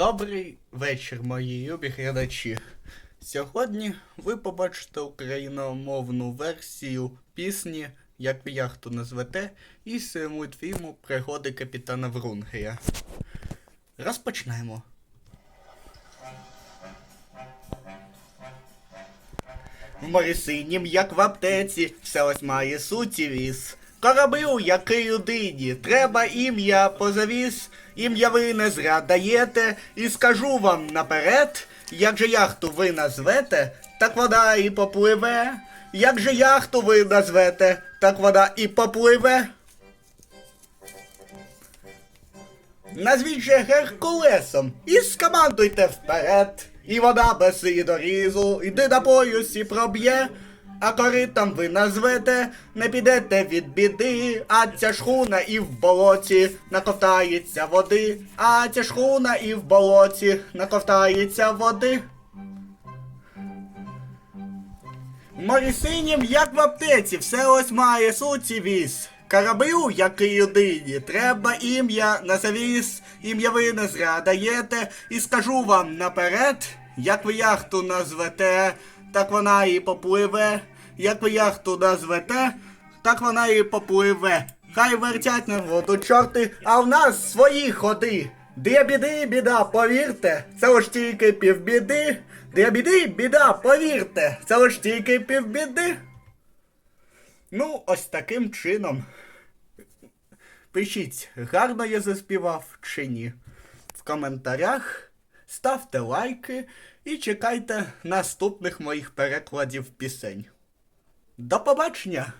Добрий вечір, мої любі глядачі. Сьогодні ви побачите україномовну версію пісні, як ви яхту назвете, із мультфільму Пригоди капітана Врунгея. Розпочнемо. В морі синім, як в аптеці, все ось має суті віз. Кораблю, який людині, треба ім'я позавіз, ім'я ви не згадаєте, і скажу вам наперед, як же яхту ви назвете, так вода і попливе. Як же яхту ви назвете, так вода і попливе. Назвіть же Геркулесом і скомандуйте вперед. І вода без і дорізу, іди на поясі проб'є. А коритом ви назвете, не підете від біди, а ця шхуна і в болоті наковтається води, а ця шхуна і в болоті наковтається води. В морі синім, як в аптеці, все ось має суті віз. Кораблю, який людині, треба ім'я на завіс, ім'я ви не згадаєте, і скажу вам наперед, як ви яхту назвете, так вона і попливе. Як ви яхту назвете, так вона і попливе. Хай вертять на воду чорти, а в нас свої ходи. Де біди, біда, повірте, це лиш тільки півбіди. Де біди, біда, повірте, це лиш тільки півбіди. Ну, ось таким чином. Пишіть, гарно я заспівав чи ні. В коментарях ставте лайки і чекайте наступних моїх перекладів пісень. До побачення!